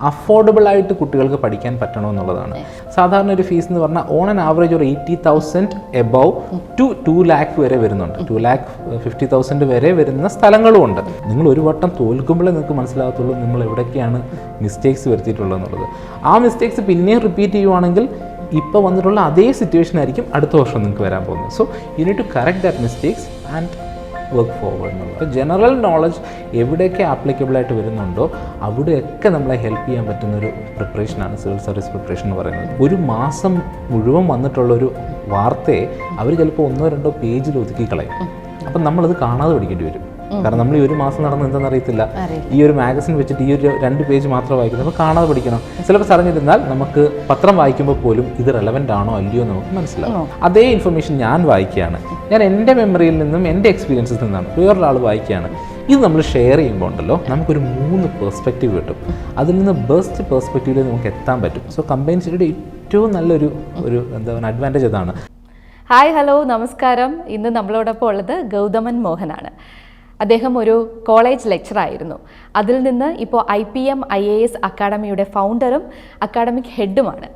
Affordable ആയിട്ട് കുട്ടികൾക്ക് പഠിക്കാൻ പറ്റണമെന്നുള്ളതാണ് സാധാരണ ഒരു ഫീസ് എന്ന് പറഞ്ഞാൽ ഓൺ ആൻ ആവറേജ് ഒരു eighty thousand above to two lakh വരെ വരുന്നുണ്ട്. ടു ലാക്ക് ഫിഫ്റ്റി തൗസൻഡ് വരെ വരുന്ന സ്ഥലങ്ങളും ഉണ്ട്. നിങ്ങൾ ഒരു വട്ടം തോൽക്കുമ്പോഴേ നിങ്ങൾക്ക് മനസ്സിലാകത്തുള്ളൂ നിങ്ങൾ എവിടെയൊക്കെയാണ് മിസ്റ്റേക്സ് വരുത്തിയിട്ടുള്ളത് എന്നുള്ളത് ആ മിസ്റ്റേക്സ് പിന്നെയും റിപ്പീറ്റ് ചെയ്യുവാണെങ്കിൽ ഇപ്പോൾ വന്നിട്ടുള്ള അതേ സിറ്റുവേഷൻ ആയിരിക്കും അടുത്ത വർഷം നിങ്ങൾക്ക് വരാൻ പോകുന്നത്. So you need to correct that mistakes and work forward എന്നുള്ളത്. അപ്പോൾ ജനറൽ നോളജ് എവിടെയൊക്കെ ആപ്ലിക്കബിളായിട്ട് വരുന്നുണ്ടോ അവിടെയൊക്കെ നമ്മളെ ഹെൽപ്പ് ചെയ്യാൻ പറ്റുന്ന ഒരു പ്രിപ്പറേഷനാണ് സിവിൽ സർവീസ് പ്രിപ്പറേഷൻ എന്ന് പറയുന്നത്. ഒരു മാസം മുഴുവൻ വന്നിട്ടുള്ളൊരു വാർത്തയെ അവർ ചിലപ്പോൾ ഒന്നോ രണ്ടോ പേജിൽ ഒതുക്കി കളയും. അപ്പം നമ്മളത് കാണാതെ പഠിക്കേണ്ടി വരും. കാരണം നമ്മൾ ഈ ഒരു മാസം നടന്ന് എന്താണെന്ന് അറിയത്തില്ല. ഈ ഒരു മാഗസിൻ വെച്ചിട്ട് ഈ ഒരു രണ്ട് പേജ് മാത്രം വായിക്കുന്നത് അപ്പോൾ കാണാതെ പഠിക്കണം. സിലബസ് അറിഞ്ഞിരുന്നാൽ നമുക്ക് പത്രം വായിക്കുമ്പോൾ പോലും ഇത് റെലവെന്റ് ആണോ അല്ലയോ എന്ന് നമുക്ക് മനസ്സിലാവും. അതേ ഇൻഫർമേഷൻ ഞാൻ വായിക്കുകയാണ്. ഞാൻ എന്റെ മെമ്മറിയിൽ നിന്നും എന്റെ എക്സ്പീരിയൻസിൽ നിന്നാണ് വേറൊരാൾ വായിക്കുകയാണ്. ഇത് നമ്മൾ ഷെയർ ചെയ്യുമ്പോൾ ഉണ്ടല്ലോ നമുക്കൊരു മൂന്ന് പെർസ്പെക്റ്റീവ് കിട്ടും. അതിൽ നിന്ന് ബെസ്റ്റ് പെർസ്പെക്റ്റീവിൽ നമുക്ക് എത്താൻ പറ്റും. സോ കമ്പൈൻ സ്റ്റഡിയുടെ ഏറ്റവും നല്ലൊരു ഒരു എന്താ പറയുക അഡ്വാന്റേജ് അതാണ്. ഹായ് ഹലോ നമസ്കാരം. ഇന്ന് നമ്മളോടൊപ്പം ഉള്ളത് ഗൗതമൻ മോഹനാണ്. അദ്ദേഹം ഒരു കോളേജ് ലെക്ചറായിരുന്നു അതിൽ നിന്ന് ഇപ്പോൾ I P M I A S അക്കാഡമിയുടെ ഫൗണ്ടറും അക്കാഡമിക് ഹെഡുമാണ്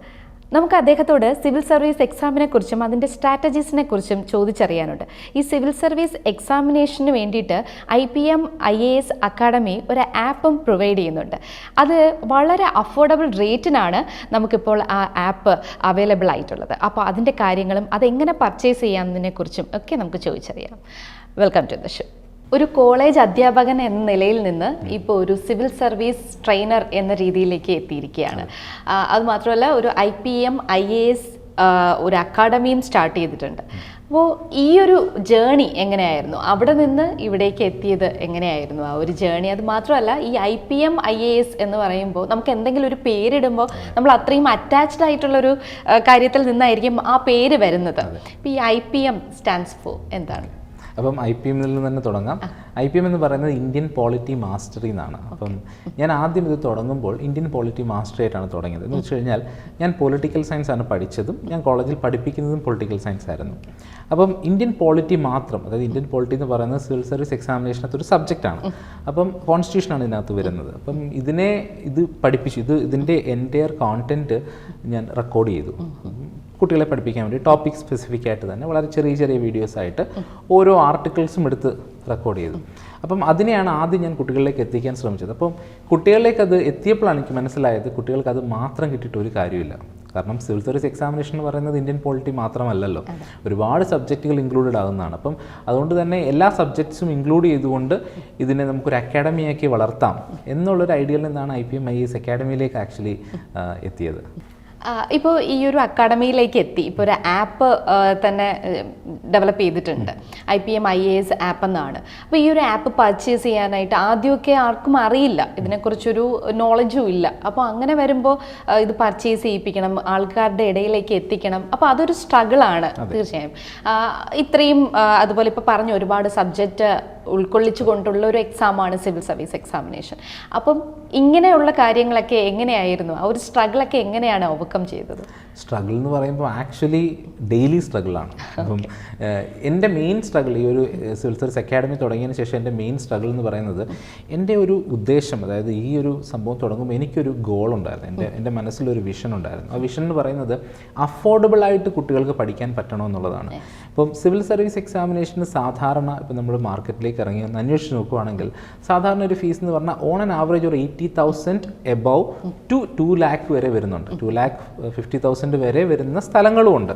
നമുക്ക് അദ്ദേഹത്തോട് സിവിൽ സർവീസ് എക്സാമിനെ കുറിച്ചും അതിന്റെ സ്ട്രാറ്റജീസിനെ കുറിച്ചും ചോദിച്ചറിയാനുണ്ട്. ഈ സിവിൽ സർവീസ് എക്സാമിനേഷന് വേണ്ടിയിട്ട് I P M I A S academy ഒരു ആപ്പും പ്രൊവൈഡ് ചെയ്യുന്നുണ്ട്. അത് വളരെ അഫോർഡബിൾ റേറ്റിനാണ് നമുക്കിപ്പോൾ ആ ആപ്പ് അവൈലബിൾ ആയിട്ടുള്ളത്. അപ്പോൾ അതിന്റെ കാര്യങ്ങളും അതെങ്ങനെ പർച്ചേസ് ചെയ്യാമെന്നതിനെ കുറിച്ചും ഒക്കെ നമുക്ക് ചോദിച്ചറിയാം. വെൽക്കം ടു ദ ഷോ ഒരു കോളേജ് അധ്യാപകൻ എന്ന നിലയിൽ നിന്ന് ഇപ്പോൾ ഒരു സിവിൽ സർവീസ് ട്രെയിനർ എന്ന രീതിയിലേക്ക് എത്തിയിരിക്കുകയാണ്. അതുമാത്രമല്ല അത് മാത്രമല്ല ഒരു I P M I A S ഒരു അക്കാഡമിയും സ്റ്റാർട്ട് ചെയ്തിട്ടുണ്ട്. അപ്പോൾ ഈ ഒരു ജേണി എങ്ങനെയായിരുന്നു? അവിടെ നിന്ന് ഇവിടേക്ക് എത്തിയത് എങ്ങനെയായിരുന്നു ആ ഒരു ജേണി? അത് മാത്രമല്ല ഈ I P M I A S എന്ന് പറയുമ്പോൾ നമുക്ക് എന്തെങ്കിലും ഒരു പേരിടുമ്പോൾ നമ്മൾ അത്രയും അറ്റാച്ച്ഡ് ആയിട്ടുള്ളൊരു ഒരു കാര്യത്തിൽ നിന്നായിരിക്കും ആ പേര് വരുന്നത്. അപ്പോൾ ഈ I P M stands for എന്താണ്? അപ്പം ഐ പി എമ്മിൽ നിന്ന് തന്നെ തുടങ്ങാം. ഐ പി എം എന്ന് പറയുന്നത് ഇന്ത്യൻ പോളിറ്റി മാസ്റ്ററി എന്നാണ്. അപ്പം ഞാൻ ആദ്യം ഇത് തുടങ്ങുമ്പോൾ ഇന്ത്യൻ പോളിറ്റി മാസ്റ്ററി ആയിട്ടാണ് തുടങ്ങിയത്. എന്ന് വെച്ച് കഴിഞ്ഞാൽ ഞാൻ പൊളിറ്റിക്കൽ സയൻസ് ആണ് പഠിച്ചതും ഞാൻ കോളേജിൽ പഠിപ്പിക്കുന്നതും പൊളിറ്റിക്കൽ സയൻസ് ആയിരുന്നു. അപ്പം ഇന്ത്യൻ പോളിറ്റി മാത്രം അതായത് ഇന്ത്യൻ പോളിറ്റി എന്ന് പറയുന്നത് സിവിൽ സർവീസ് എക്സാമിനേഷനകത്ത് ഒരു സബ്ജക്റ്റാണ് അപ്പം കോൺസ്റ്റിറ്റ്യൂഷനാണ് ഇതിനകത്ത് വരുന്നത്. അപ്പം ഇതിനെ ഇത് പഠിപ്പിച്ചു ഇത് ഇതിന്റെ എന്റയർ കോണ്ടന്റ് ഞാൻ റെക്കോർഡ് ചെയ്തു. കുട്ടികളെ പഠിപ്പിക്കാൻ വേണ്ടി ടോപ്പിക് സ്പെസിഫിക് ആയിട്ട് തന്നെ വളരെ ചെറിയ ചെറിയ വീഡിയോസ് ആയിട്ട് ഓരോ ആർട്ടിക്കിൾസും എടുത്ത് റെക്കോർഡ് ചെയ്തു. അപ്പം അതിനെയാണ് ആദ്യം ഞാൻ കുട്ടികളിലേക്ക് എത്തിക്കാൻ ശ്രമിച്ചത്. അപ്പം കുട്ടികളിലേക്ക് അത് എത്തിയപ്പോഴാണ് എനിക്ക് മനസ്സിലായത് കുട്ടികൾക്ക് അത് മാത്രം കിട്ടിയിട്ട് ഒരു കാര്യമില്ല. കാരണം സിവിൽ സർവീസ് എക്സാമിനേഷൻ എന്ന് പറയുന്നത് ഇന്ത്യൻ പോളിറ്റി മാത്രമല്ലല്ലോ. ഒരുപാട് സബ്ജക്റ്റുകൾ ഇൻക്ലൂഡഡ് ആകുന്നതാണ്. അപ്പം അതുകൊണ്ട് തന്നെ എല്ലാ സബ്ജക്ട്സും ഇൻക്ലൂഡ് ചെയ്തുകൊണ്ട് ഇതിനെ നമുക്കൊരു അക്കാഡമിയാക്കി വളർത്താം. എന്നുള്ളൊരു ഐഡിയയിൽ നിന്നാണ് I P M I S അക്കാഡമിയിലേക്ക് actually എത്തിയത്. ഇപ്പോൾ ഈ ഒരു അക്കാഡമിയിലേക്ക് എത്തി. ഇപ്പോൾ ഒരു ആപ്പ് തന്നെ ഡെവലപ്പ് ചെയ്തിട്ടുണ്ട്. I P M I A S app എന്നാണ്. അപ്പോൾ ഈ ഒരു ആപ്പ് പർച്ചേസ് ചെയ്യാനായിട്ട് ആദ്യമൊക്കെ ആർക്കും അറിയില്ല. ഇതിനെക്കുറിച്ചൊരു നോളജും ഇല്ല. അപ്പോൾ അങ്ങനെ വരുമ്പോൾ ഇത് പർച്ചേസ് ചെയ്യിപ്പിക്കണം ആൾക്കാരുടെ ഇടയിലേക്ക് എത്തിക്കണം. അപ്പോൾ അതൊരു സ്ട്രഗിളാണ് തീർച്ചയായും. ഇത്രയും അതുപോലെ ഇപ്പോൾ പറഞ്ഞ ഒരുപാട് സബ്ജക്റ്റ് ഉൾക്കൊള്ളിച്ചു കൊണ്ടുള്ള ഒരു എക്സാമാണ് സിവിൽ സർവീസ് എക്സാമിനേഷൻ അപ്പം ഇങ്ങനെയുള്ള കാര്യങ്ങളൊക്കെ എങ്ങനെയായിരുന്നു? ആ ഒരു സ്ട്രഗിളൊക്കെ എങ്ങനെയാണ് ഓവർകം ചെയ്തത്? സ്ട്രഗിൾ എന്ന് പറയുമ്പോൾ ആക്ച്വലി ഡെയിലി സ്ട്രഗിളാണ് അപ്പം എന്റെ മെയിൻ സ്ട്രഗിൾ ഈ ഒരു സിവിൽ സർവീസ് അക്കാഡമി തുടങ്ങിയതിന് ശേഷം എന്റെ മെയിൻ സ്ട്രഗിൾ എന്ന് പറയുന്നത് എന്റെ ഒരു ഉദ്ദേശം അതായത് ഈ ഒരു സംഭവം തുടങ്ങുമ്പോൾ എനിക്കൊരു ഗോൾ ഉണ്ടായിരുന്നു. എന്റെ എന്റെ മനസ്സിലൊരു വിഷൻ ഉണ്ടായിരുന്നു. ആ വിഷൻ എന്ന് പറയുന്നത് അഫോർഡബിൾ ആയിട്ട് കുട്ടികൾക്ക് പഠിക്കാൻ പറ്റണമെന്നുള്ളതാണ് ഇപ്പം സിവിൽ സർവീസ് എക്സാമിനേഷന് സാധാരണ ഇപ്പം നമ്മൾ മാർക്കറ്റിലേക്ക് ഇറങ്ങി ഒന്ന് അന്വേഷിച്ച് നോക്കുവാണെങ്കിൽ സാധാരണ ഒരു ഫീസ് എന്ന് പറഞ്ഞാൽ ഓൺ ആൻ ആവറേജ് ഒരു eighty thousand above to two lakh വരെ വരുന്നുണ്ട്. ടു ലാക്ക് ഫിഫ്റ്റി തൗസൻഡ് വരെ വരുന്ന സ്ഥലങ്ങളും ഉണ്ട്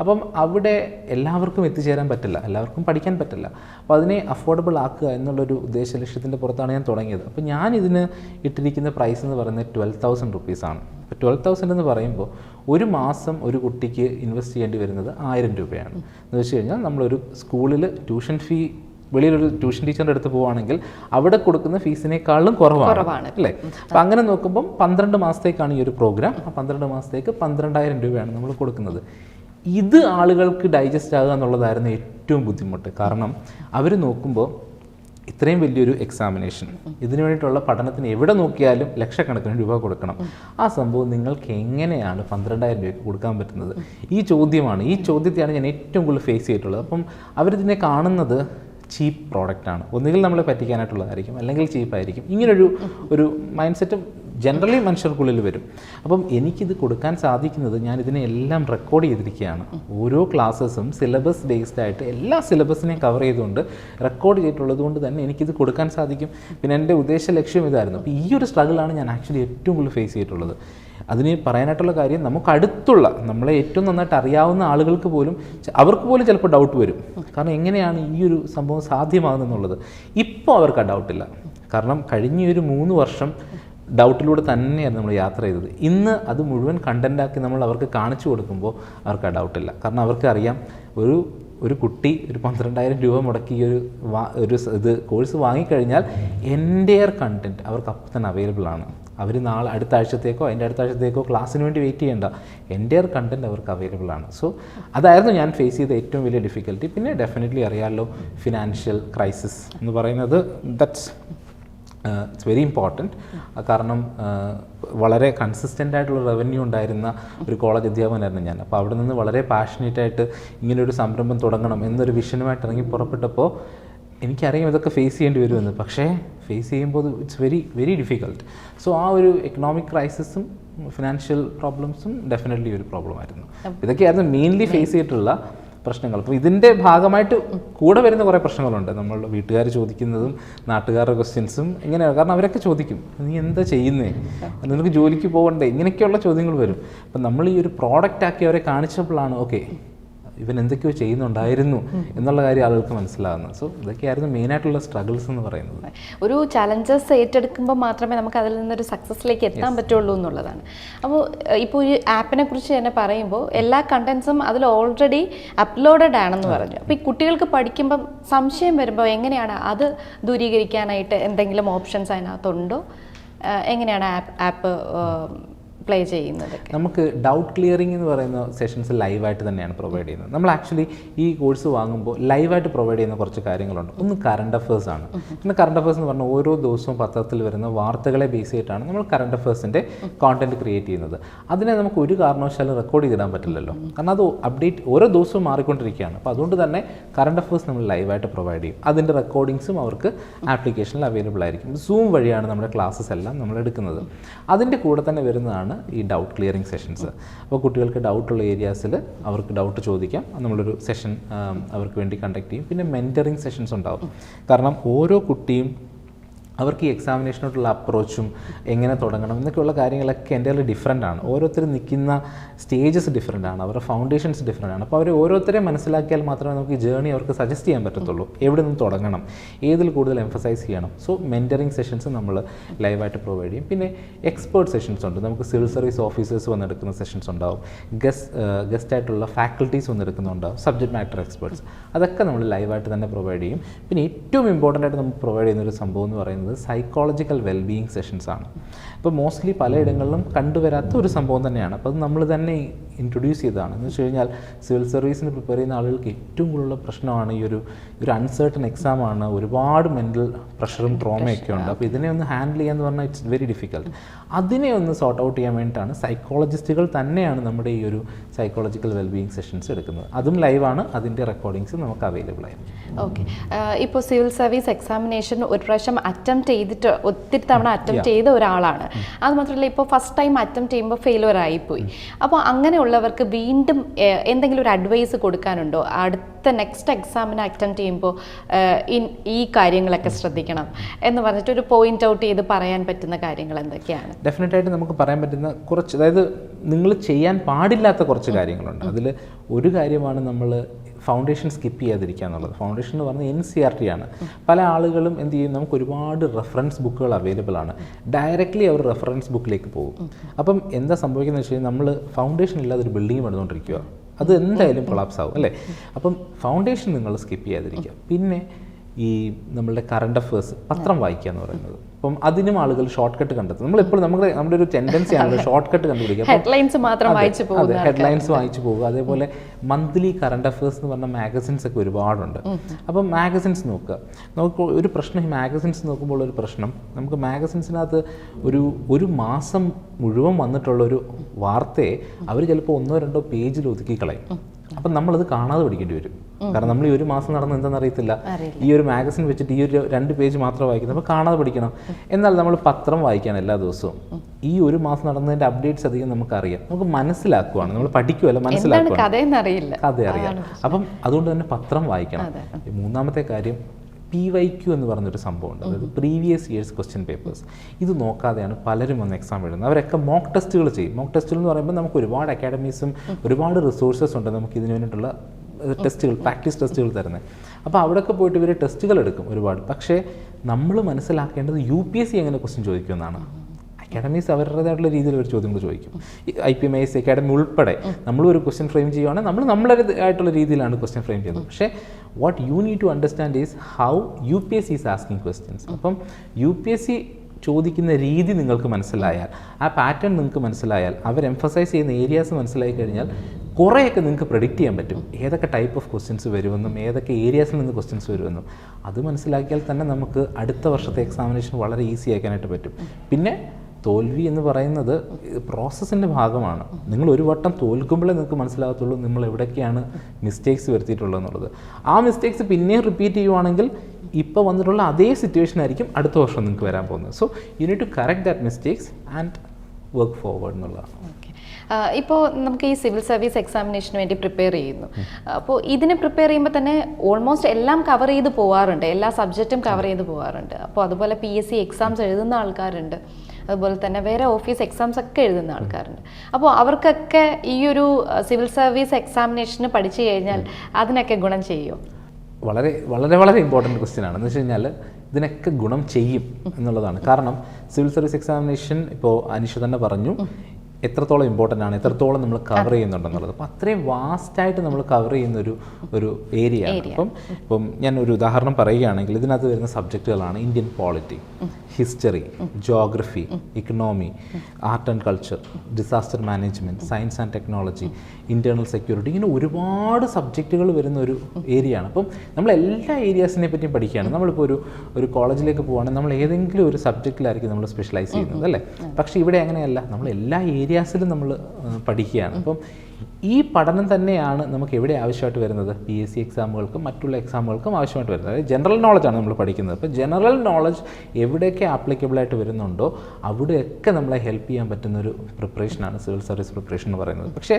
അപ്പം അവിടെ എല്ലാവർക്കും എത്തിച്ചേരാൻ പറ്റില്ല എല്ലാവർക്കും പഠിക്കാൻ പറ്റില്ല. അപ്പോൾ അതിനെ അഫോർഡബിൾ ആക്കുക എന്നുള്ളൊരു ഉദ്ദേശ ലക്ഷ്യത്തിന്റെ പുറത്താണ് ഞാൻ തുടങ്ങിയത്. അപ്പോൾ ഞാൻ ഇതിന് ഇട്ടിരിക്കുന്ന പ്രൈസ് എന്ന് പറയുന്നത് ട്വൽവ് തൗസൻഡ് റുപ്പീസാണ് അപ്പോൾ ട്വൽവ് തൗസൻഡ് എന്ന് പറയുമ്പോൾ ഒരു മാസം ഒരു കുട്ടിക്ക് ഇൻവെസ്റ്റ് ചെയ്യേണ്ടി വരുന്നത് ആയിരം രൂപയാണ്. എന്ന് വെച്ച് കഴിഞ്ഞാൽ നമ്മളൊരു സ്കൂളിൽ ട്യൂഷൻ ഫീ വെളിയിലൊരു ട്യൂഷൻ ടീച്ചറിന്റെ അടുത്ത് പോവുകയാണെങ്കിൽ അവിടെ കൊടുക്കുന്ന ഫീസിനേക്കാളും കുറവാണ്. അല്ലേ? അപ്പം അങ്ങനെ നോക്കുമ്പം പന്ത്രണ്ട് മാസത്തേക്കാണ് ഈ ഒരു പ്രോഗ്രാം. ആ പന്ത്രണ്ട് മാസത്തേക്ക് പന്ത്രണ്ടായിരം രൂപയാണ് നമ്മൾ കൊടുക്കുന്നത്. ഇത് ആളുകൾക്ക് ഡൈജസ്റ്റ് ആകുക എന്നുള്ളതായിരുന്നു ഏറ്റവും ബുദ്ധിമുട്ട്. കാരണം അവർ നോക്കുമ്പോൾ ഇത്രയും വലിയൊരു എക്സാമിനേഷൻ ഇതിനു വേണ്ടിയിട്ടുള്ള പഠനത്തിന് എവിടെ നോക്കിയാലും ലക്ഷക്കണക്കിന് രൂപ കൊടുക്കണം. ആ സംഭവം നിങ്ങൾക്ക് എങ്ങനെയാണ് പന്ത്രണ്ടായിരം രൂപയ്ക്ക് കൊടുക്കാൻ പറ്റുന്നത്? ഈ ചോദ്യമാണ് ഈ ചോദ്യത്തെയാണ് ഞാൻ ഏറ്റവും കൂടുതൽ ഫേസ് ചെയ്തിട്ടുള്ളത്. അപ്പം അവരിതിനെ കാണുന്നത് ചീപ്പ് പ്രോഡക്റ്റ് ആണ്. ഒന്നുകിൽ നമ്മളെ പറ്റിക്കാനായിട്ടുള്ളതായിരിക്കും അല്ലെങ്കിൽ ചീപ്പായിരിക്കും ഇങ്ങനൊരു ഒരു മൈൻഡ് സെറ്റ് ജനറലി മനുഷ്യർക്കുള്ളിൽ വരും. അപ്പം എനിക്കിത് കൊടുക്കാൻ സാധിക്കുന്നത് ഞാൻ ഇതിനെ എല്ലാം റെക്കോർഡ് ചെയ്തിരിക്കുകയാണ്. ഓരോ ക്ലാസ്സസും സിലബസ് ബേസ്ഡ് ആയിട്ട് എല്ലാ സിലബസിനെയും കവർ ചെയ്തുകൊണ്ട് റെക്കോർഡ് ചെയ്തിട്ടുള്ളത് കൊണ്ട് തന്നെ എനിക്കിത് കൊടുക്കാൻ സാധിക്കും. പിന്നെ എന്റെ ഉദ്ദേശ ലക്ഷ്യം ഇതായിരുന്നു. അപ്പോൾ ഈ ഒരു സ്ട്രഗിളാണ് ഞാൻ ആക്ച്വലി ഏറ്റവും കൂടുതൽ ഫേസ് ചെയ്തിട്ടുള്ളത്. അതിന് പറയാനായിട്ടുള്ള കാര്യം നമുക്ക് അടുത്തുള്ള നമ്മളെ ഏറ്റവും നന്നായിട്ട് അറിയാവുന്ന ആളുകൾക്ക് പോലും അവർക്ക് പോലും ചിലപ്പോൾ ഡൗട്ട് വരും. കാരണം എങ്ങനെയാണ് ഈ ഒരു സംഭവം സാധ്യമാകുന്നെന്നുള്ളത് ഇപ്പോൾ അവർക്ക് ആ ഡൗട്ടില്ല കാരണം കഴിഞ്ഞ ഒരു മൂന്ന് വർഷം ഡൗട്ടിലൂടെ തന്നെയായിരുന്നു നമ്മൾ യാത്ര ചെയ്തത്. ഇന്ന് അത് മുഴുവൻ കണ്ടന്റാക്കി നമ്മൾ അവർക്ക് കാണിച്ചു കൊടുക്കുമ്പോൾ അവർക്ക് ആ ഡൗട്ടില്ല കാരണം അവർക്ക് അറിയാം ഒരു ഒരു കുട്ടി ഒരു പന്ത്രണ്ടായിരം രൂപ മുടക്കി ഒരു ഒരു ഇത് കോഴ്സ് വാങ്ങിക്കഴിഞ്ഞാൽ എന്റെയർ കണ്ടന്റ് അവർക്ക് അപ്പം തന്നെ അവൈലബിൾ ആണ്. അവർ നാളെ അടുത്ത ആഴ്ചത്തേക്കോ അതിന്റെ അടുത്ത ആഴ്ചത്തേക്കോ ക്ലാസ്സിന് വേണ്ടി വെയിറ്റ് ചെയ്യേണ്ട. എന്റെയർ കണ്ടന്റ് അവർക്ക് അവൈലബിൾ ആണ്. സോ അതായിരുന്നു ഞാൻ ഫേസ് ചെയ്ത ഏറ്റവും വലിയ ഡിഫിക്കൽറ്റി പിന്നെ ഡെഫിനറ്റ്ലി അറിയാമല്ലോ ഫിനാൻഷ്യൽ ക്രൈസിസ് എന്ന് പറയുന്നത് ദറ്റ്സ് ഇറ്റ്സ് വെരി ഇമ്പോർട്ടന്റ് കാരണം വളരെ കൺസിസ്റ്റന്റ് ആയിട്ടുള്ള റവന്യൂ ഉണ്ടായിരുന്ന ഒരു കോളേജ് അധ്യാപകനായിരുന്നു ഞാൻ. അപ്പോൾ അവിടെ നിന്ന് വളരെ പാഷനേറ്റ് ആയിട്ട് ഇങ്ങനെ ഒരു സംരംഭം തുടങ്ങണം എന്നൊരു വിഷനുമായിട്ട് ഇറങ്ങി പുറപ്പെട്ടപ്പോൾ എനിക്കറിയാം ഇതൊക്കെ ഫേസ് ചെയ്യേണ്ടി വരുമെന്ന്. പക്ഷേ ഫേസ് ചെയ്യുമ്പോൾ it's very very difficult so ആ ഒരു എക്കണോമിക് ക്രൈസിസും ഫിനാൻഷ്യൽ പ്രോബ്ലംസും ഡെഫിനറ്റ്ലി ഒരു പ്രോബ്ലമായിരുന്നു ഇതൊക്കെയായിരുന്നു മെയിൻലി ഫേസ് ചെയ്തിട്ടുള്ള പ്രശ്നങ്ങൾ. അപ്പോൾ ഇതിന്റെ ഭാഗമായിട്ട് കൂടെ വരുന്ന കുറേ പ്രശ്നങ്ങളുണ്ട്. നമ്മൾ വീട്ടുകാർ ചോദിക്കുന്നതും നാട്ടുകാരുടെ ക്വസ്റ്റ്യൻസും ഇങ്ങനെയാണ്. കാരണം അവരൊക്കെ ചോദിക്കും. നീ എന്താ ചെയ്യുന്നേ? നിനക്ക് ജോലിക്ക് പോകണ്ടേ? ഇങ്ങനെയൊക്കെയുള്ള ചോദ്യങ്ങൾ വരും. അപ്പം നമ്മൾ ഈ ഒരു പ്രോഡക്റ്റ് ആക്കി അവരെ കാണിച്ചപ്പോഴാണ് ഓക്കെ ഇവൻ എന്തൊക്കെയോ ചെയ്യുന്നുണ്ടായിരുന്നു എന്നുള്ള കാര്യം ആളുകൾക്ക് മനസ്സിലാകുന്നത് സോ ഇതൊക്കെയായിരുന്നു മെയിനായിട്ടുള്ള സ്ട്രഗിൾസ് എന്ന് പറയുന്നത്. ഒരു ചലഞ്ചസ് ഏറ്റെടുക്കുമ്പോൾ മാത്രമേ നമുക്ക് അതിൽ നിന്നൊരു സക്സസ്സിലേക്ക് എത്താൻ പറ്റുള്ളൂ എന്നുള്ളതാണ്. അപ്പോൾ ഇപ്പോൾ ഈ ആപ്പിനെ കുറിച്ച് തന്നെ പറയുമ്പോൾ എല്ലാ കണ്ടൻസും അതിൽ ഓൾറെഡി അപ്ലോഡഡ് ആണെന്ന് പറഞ്ഞു. അപ്പോൾ ഈ കുട്ടികൾക്ക് പഠിക്കുമ്പം സംശയം വരുമ്പോൾ എങ്ങനെയാണ് അത് ദൂരീകരിക്കാനായിട്ട് എന്തെങ്കിലും ഓപ്ഷൻസ് അതിനകത്തുണ്ടോ? എങ്ങനെയാണ് ആപ്പ് ആപ്പ് പ്ലേ ചെയ്യുന്നത് നമുക്ക് ഡൗട്ട് ക്ലിയറിംഗ് എന്ന് പറയുന്ന സെഷൻസ് ലൈവായിട്ട് തന്നെയാണ് പ്രൊവൈഡ് ചെയ്യുന്നത്. നമ്മൾ ആക്ച്വലി ഈ കോഴ്സ് വാങ്ങുമ്പോൾ ലൈവായിട്ട് പ്രൊവൈഡ് ചെയ്യുന്ന കുറച്ച് കാര്യങ്ങളുണ്ട്. ഒന്ന് കറണ്ട് അഫേഴ്സ് ആണ്. പിന്നെ കറണ്ട് അഫേഴ്സ് എന്ന് പറഞ്ഞാൽ ഓരോ ദിവസവും പത്രത്തിൽ വരുന്ന വാർത്തകളെ ബേസ് ചെയ്തിട്ടാണ് നമ്മൾ കറണ്ട് അഫേഴ്സിന്റെ കോണ്ടന്റ് ക്രിയേറ്റ് ചെയ്യുന്നത്. അതിനെ നമുക്ക് ഒരു കാരണവശാലും റെക്കോർഡ് ചെയ്തിടാൻ പറ്റില്ലല്ലോ. കാരണം അത് അപ്ഡേറ്റ് ഓരോ ദിവസവും മാറിക്കൊണ്ടിരിക്കുകയാണ്. അപ്പോൾ അതുകൊണ്ട് തന്നെ കറണ്ട് അഫേഴ്സ് നമ്മൾ ലൈവായിട്ട് പ്രൊവൈഡ് ചെയ്യും. അതിന്റെ റെക്കോർഡിങ്സും അവർക്ക് ആപ്ലിക്കേഷനിൽ അവൈലബിൾ ആയിരിക്കും. സൂം വഴിയാണ് നമ്മുടെ ക്ലാസ്സസ് എല്ലാം നമ്മൾ എടുക്കുന്നത്. അതിന്റെ കൂടെ തന്നെ വരുന്നതാണ് ഈ ഡൗട്ട് ക്ലിയറിംഗ് സെഷൻസ് അപ്പോൾ കുട്ടികൾക്ക് ഡൗട്ടുള്ള ഏരിയാസിൽ അവർക്ക് ഡൗട്ട് ചോദിക്കാം. നമ്മളൊരു സെഷൻ അവർക്ക് വേണ്ടി കണ്ടക്ട് ചെയ്യും. പിന്നെ മെന്ററിങ് സെഷൻസ് ഉണ്ടാവും. കാരണം ഓരോ കുട്ടിയും അവർക്ക് ഈ എക്സാമിനേഷനോട്ടുള്ള അപ്രോച്ചും എങ്ങനെ തുടങ്ങണം എന്നൊക്കെയുള്ള കാര്യങ്ങളൊക്കെ എന്റെ ഡിഫറെന്റ് ആണ്. ഓരോരുത്തരും നിൽക്കുന്ന സ്റ്റേജസ് ഡിഫറെന്റ് ആണ്. അവരുടെ ഫൗണ്ടേഷൻസ് ഡിഫറെന്റ് ആണ്. അപ്പോൾ അവർ ഓരോരുത്തരെ മനസ്സിലാക്കിയാൽ മാത്രമേ നമുക്ക് ഈ ജേർണി അവർക്ക് സജസ്റ്റ് ചെയ്യാൻ പറ്റത്തുള്ളൂ. എവിടെ നിന്ന് തുടങ്ങണം? ഏതിൽ കൂടുതൽ എംഫസൈസ് ചെയ്യണം? സോ മെന്ററിങ് സെഷൻസ് നമ്മൾ ലൈവായിട്ട് പ്രൊവൈഡ് ചെയ്യും. പിന്നെ എക്സ്പേർട്ട് സെഷൻസ് ഉണ്ട്. നമുക്ക് സിവിൽ സർവീസ് ഓഫീസേഴ്സ് വന്നെടുക്കുന്ന സെഷൻസ് ഉണ്ടാവും. ഗസ്റ്റ് ഗസ്റ്റ് ആയിട്ടുള്ള ഫാക്കൽറ്റീസ് വന്നെടുക്കുന്നുണ്ടാവും. സബ്ജക്ട് മാറ്റർ എക്സ്പേർട്സ് അതൊക്കെ നമ്മൾ ലൈവായിട്ട് തന്നെ പ്രൊവൈഡ് ചെയ്യും. പിന്നെ ഏറ്റവും ഇമ്പോർട്ടന്റ് ആയിട്ട് നമുക്ക് പ്രൊവൈഡ് ചെയ്യുന്ന ഒരു സംഭവം എന്ന് പറയുന്നത് സൈക്കോളജിക്കൽ വെൽബീയിങ് സെഷൻസ് ആണ്. അപ്പോൾ മോസ്റ്റ്ലി പലയിടങ്ങളിലും കണ്ടുവരാത്ത ഒരു സംഭവം തന്നെയാണ്. അപ്പോൾ അത് നമ്മൾ തന്നെ ഇൻട്രൊഡ്യൂസ് ചെയ്തതാണ്. എന്ന് വെച്ച് കഴിഞ്ഞാൽ സിവിൽ സർവീസിന് പ്രിപ്പയർ ചെയ്യുന്ന ആളുകൾക്ക് ഏറ്റവും കൂടുതലുള്ള പ്രശ്നമാണ് ഈ ഒരു ഒരു അൺസർട്ടൺ എക്സാമാണ് ഒരുപാട് മെന്റൽ പ്രഷറും ട്രോമയൊക്കെ ഉണ്ട്. അപ്പോൾ ഇതിനെ ഒന്ന് ഹാൻഡിൽ ചെയ്യാന്ന് പറഞ്ഞാൽ ഇറ്റ്സ് വെരി ഡിഫിക്കൽട്ട് അതിനെ ഒന്ന് സോർട്ട് ഔട്ട് ചെയ്യാൻ വേണ്ടിയിട്ടാണ് സൈക്കോളജിസ്റ്റുകൾ തന്നെയാണ് നമ്മുടെ ഈ ഒരു സൈക്കോളജിക്കൽ വെൽബീയിങ് സെഷൻസ് എടുക്കുന്നത്. അതും ലൈവാണ് അതിന്റെ റെക്കോർഡിങ്സ് നമുക്ക് അവൈലബിൾ ആയിരുന്നു ഓക്കെ ഇപ്പോൾ സിവിൽ സർവീസ് എക്സാമിനേഷൻ ഒരു പ്രാവശ്യം അറ്റംപ്റ്റ് ചെയ്തിട്ട് ഒത്തിരി തവണ അറ്റംപ്റ്റ് ചെയ്ത ഒരാളാണ്. അത് മാത്രമല്ല ഇപ്പോൾ ഫസ്റ്റ് ടൈം അറ്റംപ്റ്റ് ചെയ്യുമ്പോൾ ഫെയിലുവർ ആയിപ്പോയി. അപ്പോൾ അങ്ങനെയുള്ളവർക്ക് വീണ്ടും എന്തെങ്കിലും ഒരു അഡ്വൈസ് കൊടുക്കാനുണ്ടോ? അടുത്ത നെക്സ്റ്റ് എക്സാമിന് അറ്റംപ്റ്റ് ചെയ്യുമ്പോൾ ഇൻ- ഈ കാര്യങ്ങളൊക്കെ ശ്രദ്ധിക്കണം എന്ന് പറഞ്ഞിട്ട് ഒരു പോയിന്റ് ഔട്ട് ചെയ്ത് പറയാൻ പറ്റുന്ന കാര്യങ്ങൾ എന്തൊക്കെയാണ്? ഡെഫിനറ്റായിട്ട് നമുക്ക് പറയാൻ പറ്റുന്ന കുറച്ച് അതായത് നിങ്ങൾ ചെയ്യാൻ പാടില്ലാത്ത കുറച്ച് കാര്യങ്ങളുണ്ട്. അതിൽ ഒരു കാര്യമാണ് നമ്മൾ ഫൗണ്ടേഷൻ സ്കിപ്പ് ചെയ്യാതിരിക്കുക എന്നുള്ളത്. ഫൗണ്ടേഷൻ എന്ന് പറഞ്ഞാൽ എൻ സി ആർ ടി ആണ്. പല ആളുകളും എന്ത് ചെയ്യും? നമുക്ക് ഒരുപാട് റെഫറൻസ് ബുക്കുകൾ അവൈലബിൾ ആണ്. ഡയറക്റ്റ്ലി അവർ റെഫറൻസ് ബുക്കിലേക്ക് പോകും. അപ്പം എന്താ സംഭവിക്കുന്നത് വെച്ച് കഴിഞ്ഞാൽ നമ്മൾ ഫൗണ്ടേഷൻ ഇല്ലാതെ ഒരു ബിൽഡിംഗ് പണിതുകൊണ്ടിരിക്കുക അത് എന്തായാലും കൊളാപ്സ് ആവും അല്ലേ? അപ്പം ഫൗണ്ടേഷൻ നിങ്ങൾ സ്കിപ്പ് ചെയ്യാതിരിക്കുക. പിന്നെ ഈ നമ്മളുടെ കറണ്ട് അഫേഴ്സ് പത്രം വായിക്കുക എന്ന് പറയുന്നത്. അപ്പം അതിനും ആളുകൾ ഷോർട്ട് കട്ട് കണ്ടെത്തും. നമ്മളെപ്പോഴും നമ്മുടെ നമ്മുടെ ഒരു ടെൻഡൻസി ആണല്ലോ ഷോർട്ട് കട്ട് കണ്ടുപിടിക്കുക. ഹെഡ്ലൈൻസ് മാത്രം വായിച്ചു ഹെഡ്ലൈൻസ് വായിച്ചു പോകുക. അതേപോലെ മന്ത്ലി കറണ്ട് അഫയേഴ്സ് എന്ന് പറഞ്ഞ മാഗസിൻസ് ഒക്കെ ഒരുപാടുണ്ട്. അപ്പം മാഗസിൻസ് നോക്കുക. നമുക്ക് ഒരു പ്രശ്നം ഈ മാഗസിൻസ് നോക്കുമ്പോൾ ഒരു പ്രശ്നം നമുക്ക് മാഗസിൻസിനകത്ത് ഒരു ഒരു മാസം മുഴുവൻ വന്നിട്ടുള്ള ഒരു വാർത്തയെ അവർ ചിലപ്പോൾ ഒന്നോ രണ്ടോ പേജിൽ ഒതുക്കി കളയും. അപ്പം നമ്മളത് കാണാതെ പഠിക്കേണ്ടി വരും. കാരണം നമ്മൾ ഈ ഒരു മാസം നടന്ന് എന്താണെന്ന് അറിയത്തില്ല. ഈ ഒരു മാഗസിൻ വെച്ചിട്ട് ഈ ഒരു രണ്ട് പേജ് മാത്രം വായിക്കുന്നത് അപ്പോൾ കാണാതെ പഠിക്കണം. എന്നാൽ നമ്മൾ പത്രം വായിക്കാൻ എല്ലാ ദിവസവും. ഈ ഒരു മാസം നടന്നതിന്റെ അപ്ഡേറ്റ്സ് അധികം നമുക്കറിയാം. നമുക്ക് മനസ്സിലാക്കുവാണ്. നമ്മൾ പഠിക്കുമല്ല മനസ്സിലാക്കുക കഥ അറിയാം അപ്പം അതുകൊണ്ട് തന്നെ പത്രം വായിക്കണം. മൂന്നാമത്തെ കാര്യം പി വൈ ക്യു എന്ന് പറഞ്ഞൊരു സംഭവമുണ്ട്. അതായത് പ്രീവിയസ് ഇയേഴ്സ് ക്വസ്റ്റ്യൻ പേപ്പേഴ്സ് ഇത് നോക്കാതെയാണ് പലരും വന്ന് എക്സാം എഴുതുന്നത്. അവരൊക്കെ മോക്ക് ടെസ്റ്റുകൾ ചെയ്യും. മോക്ക് ടെസ്റ്റുകൾ എന്ന് പറയുമ്പോൾ നമുക്ക് ഒരുപാട് അക്കാഡമീസും ഒരുപാട് റിസോഴ്സസ് ഉണ്ട് നമുക്ക് ഇതിന് വേണ്ടിയിട്ടുള്ള ടെസ്റ്റുകൾ പ്രാക്ടീസ് ടെസ്റ്റുകൾ തരുന്നത്. അപ്പോൾ അവിടെയൊക്കെ പോയിട്ട് ഇവർ ടെസ്റ്റുകൾ എടുക്കും ഒരുപാട്. പക്ഷേ നമ്മൾ മനസ്സിലാക്കേണ്ടത് യു പി എസ് സി എങ്ങനെ ക്വസ്റ്റ്യൻ ചോദിക്കുമെന്നാണ് അക്കാഡമീസ് അവരുടേതായിട്ടുള്ള രീതിയിൽ ഒരു ചോദ്യങ്ങൾ ചോദിക്കും. I P M I S academy ഉൾപ്പെടെ നമ്മൾ ഒരു ക്വസ്റ്റ്യൻ ഫ്രെയിം ചെയ്യുവാണെങ്കിൽ നമ്മൾ നമ്മളേതായിട്ടുള്ള രീതിയിലാണ് ക്വസ്റ്റ്യൻ ഫ്രെയിം ചെയ്യുന്നത്. പക്ഷേ what you need to understand is how U P S is asking questions അപ്പം യു പി എസ് സി ചോദിക്കുന്ന രീതി നിങ്ങൾക്ക് മനസ്സിലായാൽ ആ പാറ്റേൺ നിങ്ങൾക്ക് മനസ്സിലായാൽ അവർ എംഫസൈസ് ചെയ്യുന്ന ഏരിയാസ് മനസ്സിലായി കഴിഞ്ഞാൽ കുറേയൊക്കെ നിങ്ങൾക്ക് പ്രെഡിക്റ്റ് ചെയ്യാൻ പറ്റും. ഏതൊക്കെ ടൈപ്പ് ഓഫ് ക്വസ്റ്റ്യൻസ് വരുമെന്നും ഏതൊക്കെ ഏരിയാസിൽ നിന്ന് ക്വസ്റ്റ്യൻസ് വരുമെന്നും. അത് മനസ്സിലാക്കിയാൽ തന്നെ നമുക്ക് അടുത്ത വർഷത്തെ എക്സാമിനേഷൻ വളരെ ഈസി ആക്കാനായിട്ട് പറ്റും. പിന്നെ തോൽവി എന്ന് പറയുന്നത് പ്രോസസ്സിന്റെ ഭാഗമാണ്. നിങ്ങൾ ഒരു വട്ടം തോൽക്കുമ്പോഴേ നിങ്ങൾക്ക് മനസ്സിലാകത്തുള്ളൂ നിങ്ങൾ എവിടെയൊക്കെയാണ് മിസ്റ്റേക്സ് വരുത്തിയിട്ടുള്ളത് എന്നുള്ളത് ആ മിസ്റ്റേക്സ് പിന്നെയും റിപ്പീറ്റ് ചെയ്യുവാണെങ്കിൽ ഇപ്പോൾ വന്നിട്ടുള്ള അതേ സിറ്റുവേഷൻ ആയിരിക്കും അടുത്ത വർഷം നിങ്ങൾക്ക് വരാൻ പോകുന്നത്. So you need to correct that mistakes and work forward എന്നുള്ളതാണ്. ഓക്കെ ഇപ്പോൾ നമുക്ക് ഈ സിവിൽ സർവീസ് എക്സാമിനേഷന് വേണ്ടി പ്രിപ്പയർ ചെയ്യുന്നു. അപ്പോൾ ഇതിന് പ്രിപ്പയർ ചെയ്യുമ്പോൾ തന്നെ ഓൾമോസ്റ്റ് എല്ലാം കവർ ചെയ്ത് പോവാറുണ്ട്. എല്ലാ സബ്ജക്റ്റും കവർ ചെയ്ത് പോവാറുണ്ട്. അപ്പോൾ അതുപോലെ പി എസ് സി എക്സാംസ് എഴുതുന്ന ആൾക്കാരുണ്ട്. അതുപോലെ തന്നെ വേറെ ഓഫീസ് എക്സാംസ് ഒക്കെ എഴുതുന്ന ആൾക്കാരുണ്ട്. അപ്പോൾ അവർക്കൊക്കെ ഈ ഒരു സിവിൽ സർവീസ് എക്സാമിനേഷന് പഠിച്ചു കഴിഞ്ഞാൽ അതിനൊക്കെ ഗുണം ചെയ്യുമോ വളരെ വളരെ വളരെ ഇമ്പോർട്ടന്റ് ക്വസ്റ്റ്യൻ ആണ്. എന്ന് വെച്ച് കഴിഞ്ഞാൽ ഇതിനൊക്കെ ഗുണം ചെയ്യും എന്നുള്ളതാണ്. കാരണം സിവിൽ സർവീസ് എക്സാമിനേഷൻ ഇപ്പോൾ അനിഷ തന്നെ പറഞ്ഞു എത്രത്തോളം ഇമ്പോർട്ടന്റ് ആണ് എത്രത്തോളം നമ്മൾ കവർ ചെയ്യുന്നുണ്ടെന്നുള്ളത്. അപ്പോൾ അത്രയും വാസ്റ്റായിട്ട് നമ്മൾ കവർ ചെയ്യുന്ന ഒരു ഒരു ഏരിയ ആണ് അപ്പം ഇപ്പം ഞാൻ ഒരു ഉദാഹരണം പറയുകയാണെങ്കിൽ ഇതിനകത്ത് വരുന്ന സബ്ജക്റ്റുകളാണ് Indian polity history geography economy art and culture disaster management science and technology internal security ഇങ്ങനെ ഒരുപാട് സബ്ജക്റ്റുകൾ വരുന്ന ഒരു ഏരിയയാണ് അപ്പം നമ്മൾ എല്ലാ ഏരിയാസിനെ പറ്റിയും പഠിക്കുകയാണ്. നമ്മളിപ്പോൾ ഒരു ഒരു കോളേജിലേക്ക് പോവുകയാണെങ്കിൽ നമ്മൾ ഏതെങ്കിലും ഒരു സബ്ജക്റ്റിലായിരിക്കും നമ്മൾ സ്പെഷ്യലൈസ് ചെയ്യുന്നത് അല്ലേ? പക്ഷേ ഇവിടെ അങ്ങനെയല്ല. നമ്മൾ എല്ലാ ഏരിയാസിലും നമ്മൾ പഠിക്കുകയാണ്. അപ്പം ഈ പഠനം തന്നെയാണ് നമുക്ക് എവിടെ ആവശ്യമായിട്ട് വരുന്നത്? പി എസ് സി എക്സാമുകൾക്കും മറ്റുള്ള എക്സാമുകൾക്കും ആവശ്യമായിട്ട് വരുന്നത്. അതായത് ജനറൽ നോളജാണ് നമ്മൾ പഠിക്കുന്നത്. അപ്പോൾ ജനറൽ നോളജ് എവിടെയൊക്കെ ആപ്ലിക്കബിളായിട്ട് വരുന്നുണ്ടോ അവിടെയൊക്കെ നമ്മളെ ഹെൽപ്പ് ചെയ്യാൻ പറ്റുന്ന ഒരു പ്രിപ്പറേഷനാണ് സിവിൽ സർവീസ് പ്രിപ്പറേഷൻ എന്ന് പറയുന്നത്. പക്ഷേ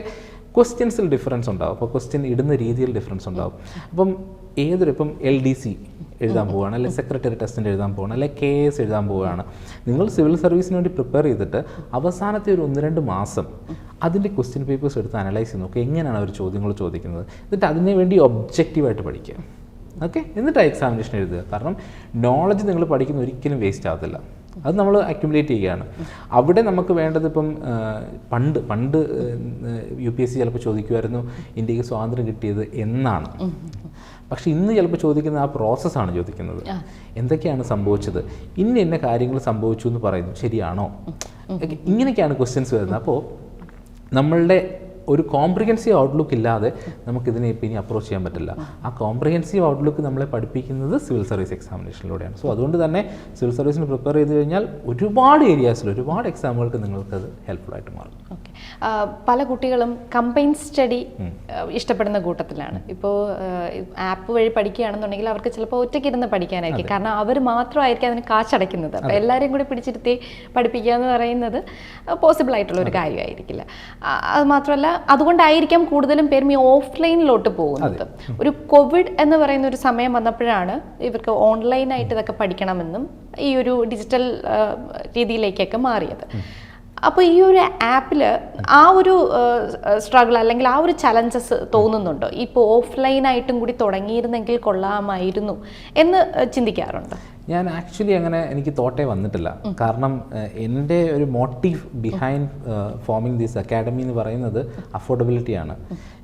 ക്വസ്റ്റ്യൻസിൽ ഡിഫറൻസ് ഉണ്ടാവും. അപ്പോൾ ക്വസ്റ്റ്യൻ ഇടുന്ന രീതിയിൽ ഡിഫറൻസ് ഉണ്ടാവും. അപ്പം ഏതൊരു ഇപ്പം എൽ ഡി സി എഴുതാൻ പോവുകയാണ് അല്ലെങ്കിൽ സെക്രട്ടറി ടെസ്റ്റിന്റെ എഴുതാൻ പോവുകയാണ് അല്ലെങ്കിൽ കെ എസ് എഴുതാൻ പോവുകയാണ് നിങ്ങൾ സിവിൽ സർവീസിന് വേണ്ടി പ്രിപ്പയർ ചെയ്തിട്ട് അവസാനത്തെ ഒരു ഒന്ന് രണ്ട് മാസം അതിന്റെ ക്വസ്റ്റ്യൻ പേപ്പേഴ്സ് എടുത്ത് അനലൈസ് ചെയ്ത് നോക്കുക എങ്ങനെയാണ് അവർ ചോദ്യങ്ങൾ ചോദിക്കുന്നത്. എന്നിട്ട് അതിനു വേണ്ടി ഒബ്ജക്റ്റീവായിട്ട് പഠിക്കുക. ഓക്കെ എന്നിട്ട് ആ എക്സാമിനേഷൻ എഴുതുക. കാരണം നോളജ് നിങ്ങൾ പഠിക്കുന്ന ഒരിക്കലും വേസ്റ്റ് ആകത്തില്ല. അത് നമ്മൾ അക്യുമുലേറ്റ് ചെയ്യുകയാണ്. അവിടെ നമുക്ക് വേണ്ടത് ഇപ്പം പണ്ട് പണ്ട് യു പി എസ് സി ചിലപ്പോൾ ചോദിക്കുമായിരുന്നു ഇന്ത്യയ്ക്ക് സ്വാതന്ത്ര്യം കിട്ടിയത് എന്നാണ്. പക്ഷെ ഇന്ന് ചിലപ്പോൾ ചോദിക്കുന്ന ആ പ്രോസസ്സാണ് ചോദിക്കുന്നത്. എന്തൊക്കെയാണ് സംഭവിച്ചത്? ഇന്ന ഇന്ന കാര്യങ്ങൾ സംഭവിച്ചു എന്ന് പറയുന്നു. ശരിയാണോ? ഇങ്ങനെയൊക്കെയാണ് ക്വസ്റ്റ്യൻസ് വരുന്നത്. അപ്പോൾ നമ്മളുടെ ഒരു കോംപ്രിഹെൻസീവ് ഔട്ട്ലുക്ക് ഇല്ലാതെ നമുക്കിതിനെ ഇപ്പം ഇനി അപ്രോച്ച് ചെയ്യാൻ പറ്റില്ല. ആ കോംപ്രിഹെൻസീവ് ഔട്ട്ലുക്ക് നമ്മളെ പഠിപ്പിക്കുന്നത് സിവിൽ സർവീസ് എക്സാമിനേഷനിലൂടെയാണ് സോ അതുകൊണ്ട് തന്നെ സിവിൽ സർവീസിന് പ്രിപ്പയർ ചെയ്ത് കഴിഞ്ഞാൽ ഒരുപാട് ഏരിയാസിൽ ഒരുപാട് എക്സാമുകൾക്ക് നിങ്ങൾക്കത് ഹെൽപ്ഫുൾ ആയിട്ട് മാറും. ഓക്കെ പല കുട്ടികളും കമ്പൈൻ സ്റ്റഡി ഇഷ്ടപ്പെടുന്ന കൂട്ടത്തിലാണ്. ഇപ്പോൾ ആപ്പ് വഴി പഠിക്കുകയാണെന്നുണ്ടെങ്കിൽ അവർക്ക് ചിലപ്പോൾ ഒറ്റയ്ക്ക് ഇരുന്ന് പഠിക്കാനായിരിക്കും കാരണം അവർ മാത്രമായിരിക്കും അതിന് കാശടയ്ക്കുന്നത് അപ്പോൾ എല്ലാവരെയും കൂടി പിടിച്ചിരുത്തി പഠിപ്പിക്കുക എന്ന് പറയുന്നത് പോസിബിൾ ആയിട്ടുള്ള ഒരു കാര്യമായിരിക്കില്ല. അത് മാത്രമല്ല അതുകൊണ്ടായിരിക്കാം കൂടുതലും പേരും ഈ ഓഫ്ലൈനിലോട്ട് പോകുന്നത്. ഒരു കോവിഡ് എന്ന് പറയുന്ന ഒരു സമയം വന്നപ്പോഴാണ് ഇവർക്ക് ഓൺലൈനായിട്ട് ഇതൊക്കെ പഠിക്കണമെന്നും ഈ ഒരു ഡിജിറ്റൽ രീതിയിലേക്കൊക്കെ മാറിയത്. അപ്പോൾ ഈ ഒരു ആപ്പിൽ ആ ഒരു സ്ട്രഗിൾ അല്ലെങ്കിൽ ആ ഒരു ചലഞ്ചസ് തോന്നുന്നുണ്ടോ? ഇപ്പോൾ ഓഫ്ലൈനായിട്ടും കൂടി തുടങ്ങിയിരുന്നെങ്കിൽ കൊള്ളാമായിരുന്നു എന്ന് ചിന്തിക്കാറുണ്ട്? ഞാൻ ആക്ച്വലി അങ്ങനെ എനിക്ക് തോട്ടേ വന്നിട്ടില്ല. കാരണം എന്റെ ഒരു motive behind forming these academy എന്ന് പറയുന്നത് അഫോർഡബിലിറ്റി ആണ്.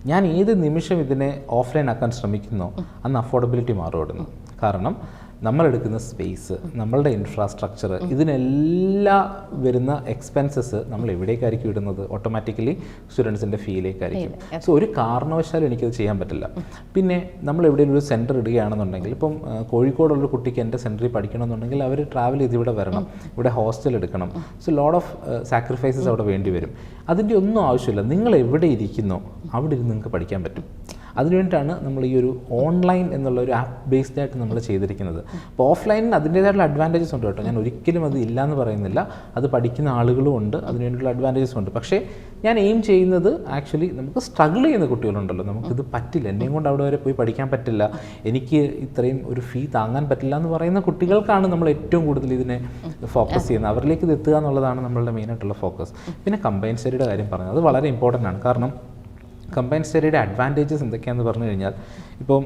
ഞാൻ ഏത് നിമിഷം ഇതിനെ ഓഫ്ലൈൻ ആക്കാൻ ശ്രമിക്കുന്നോ അന്ന് അഫോർഡബിലിറ്റി മാറുമായിരുന്നു കാരണം നമ്മളെടുക്കുന്ന സ്പേസ് നമ്മളുടെ ഇൻഫ്രാസ്ട്രക്ചർ ഇതിനെല്ലാം വരുന്ന എക്സ്പെൻസസ് നമ്മൾ എവിടേക്കായിരിക്കും ഇടുന്നത്? ഓട്ടോമാറ്റിക്കലി സ്റ്റുഡൻസിന്റെ ഫീയിലേക്കായിരിക്കും സോ ഒരു കാരണവശാലും എനിക്കത് ചെയ്യാൻ പറ്റില്ല. പിന്നെ നമ്മൾ എവിടെയെങ്കിലും ഒരു സെന്റർ ഇടുകയാണെന്നുണ്ടെങ്കിൽ ഇപ്പം കോഴിക്കോടുള്ള കുട്ടിക്ക് എന്റെ സെന്ററിൽ പഠിക്കണമെന്നുണ്ടെങ്കിൽ അവർ ട്രാവൽ ചെയ്ത് ഇവിടെ വരണം. ഇവിടെ ഹോസ്റ്റൽ എടുക്കണം. സോ ലോഡ് ഓഫ് സാക്രിഫൈസസ് അവിടെ വേണ്ടി വരും അതിന്റെ ഒന്നും ആവശ്യമില്ല. നിങ്ങൾ എവിടെ ഇരിക്കുന്നോ അവിടെ ഇരുന്ന് നിങ്ങൾക്ക് പഠിക്കാൻ പറ്റും. അതിനുവേണ്ടിയിട്ടാണ് നമ്മൾ ഈ ഒരു ഓൺലൈൻ എന്നുള്ള ഒരു ആപ്പ് ബേസ്ഡ് ആയിട്ട് നമ്മൾ ചെയ്തിരിക്കുന്നത്. അപ്പോൾ ഓഫ്ലൈനിന് അതിന്റേതായിട്ടുള്ള അഡ്വാന്റേജസ് ഉണ്ട് കേട്ടോ. ഞാൻ ഒരിക്കലും അത് ഇല്ല എന്ന് പറയുന്നില്ല. അത് പഠിക്കുന്ന ആളുകളും ഉണ്ട്. അതിനുവേണ്ടിയുള്ള അഡ്വാന്റേജസ് ഉണ്ട്. പക്ഷേ ഞാൻ എയിം ചെയ്യുന്നത് ആക്ച്വലി നമുക്ക് സ്ട്രഗിൾ ചെയ്യുന്ന കുട്ടികളുണ്ടല്ലോ. നമുക്കിത് പറ്റില്ല. എന്നെയും കൊണ്ട് അവിടെ വരെ പോയി പഠിക്കാൻ പറ്റില്ല. എനിക്ക് ഇത്രയും ഒരു ഫീ താങ്ങാൻ പറ്റില്ല എന്ന് പറയുന്ന കുട്ടികൾക്കാണ് നമ്മൾ ഏറ്റവും കൂടുതൽ ഇതിനെ ഫോക്കസ് ചെയ്യുന്നത്. അവരിലേക്ക് ഇത് എത്തുക എന്നുള്ളതാണ് നമ്മളുടെ മെയിനായിട്ടുള്ള ഫോക്കസ് പിന്നെ കമ്പൈൻ സ്റ്റഡിയുടെ കാര്യം പറഞ്ഞത് അത് വളരെ ഇമ്പോർട്ടന്റ് ആണ്. കാരണം കമ്പൈൻ സ്റ്റഡിയുടെ അഡ്വാന്റേജസ് എന്തൊക്കെയാണെന്ന് പറഞ്ഞു കഴിഞ്ഞാൽ ഇപ്പം